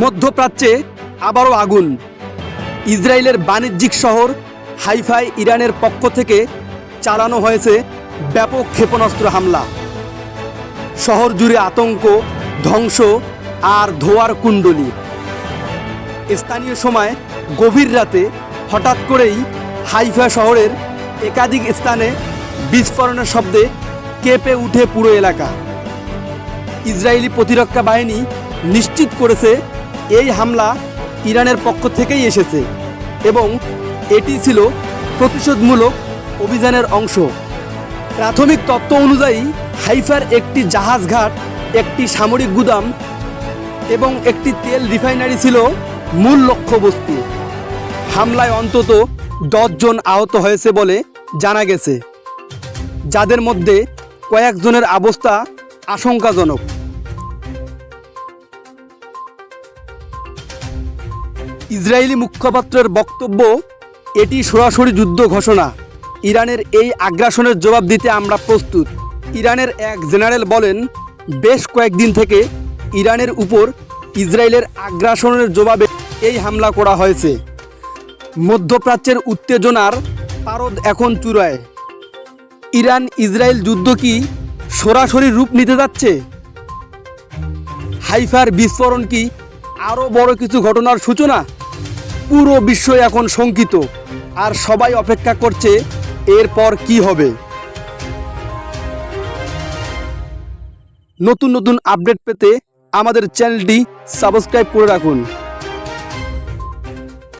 মধ্যপ্রাচ্যে আবারও আগুন। ইসরায়েলের বাণিজ্যিক শহর হাইফাই ইরানের পক্ষ থেকে চালানো হয়েছে ব্যাপক ক্ষেপণাস্ত্র হামলা। শহর জুড়ে আতঙ্ক, ধ্বংস আর ধোয়ার কুণ্ডলী। স্থানীয় সময় গভীর রাতে হঠাৎ করেই হাইফা শহরের একাধিক স্থানে বিস্ফোরণের শব্দে কেঁপে উঠে পুরো এলাকা। ইসরায়েলি প্রতিরক্ষা বাহিনী নিশ্চিত করেছে এই হামলা ইরানের পক্ষ থেকেই এসেছে এবং এটি ছিল প্রতিশোধমূলক অভিযানের অংশ। প্রাথমিক তত্ত্ব অনুযায়ী হাইফার একটি জাহাজ ঘাট, একটি সামরিক গুদাম এবং একটি তেল রিফাইনারি ছিল মূল লক্ষ্যবস্তু। হামলায় অন্তত জন আহত হয়েছে বলে জানা গেছে, যাদের মধ্যে কয়েকজনের অবস্থা আশঙ্কাজনক। ইসরায়েলি মুখপাত্রের বক্তব্য, এটি সরাসরি যুদ্ধ ঘোষণা। ইরানের এই আগ্রাসনের জবাব দিতে আমরা প্রস্তুত। ইরানের এক জেনারেল বলেন, বেশ কয়েকদিন থেকে ইরানের উপর ইসরায়েলের আগ্রাসনের জবাবে এই হামলা করা হয়েছে। মধ্যপ্রাচ্যের উত্তেজনার পারদ এখন চূড়ায়। ইরান ইসরায়েল যুদ্ধ কি সরাসরি রূপ নিতে যাচ্ছে? হাইফার বিস্ফোরণ কি আরও বড় কিছু ঘটনার সূচনা? পুরো বিশ্ব এখন শঙ্কিত। আর সবাই অপেক্ষা করছে এরপর কি হবে। নতুন নতুন আপডেট পেতে আমাদের চ্যানেলটি সাবস্ক্রাইব করে রাখুন।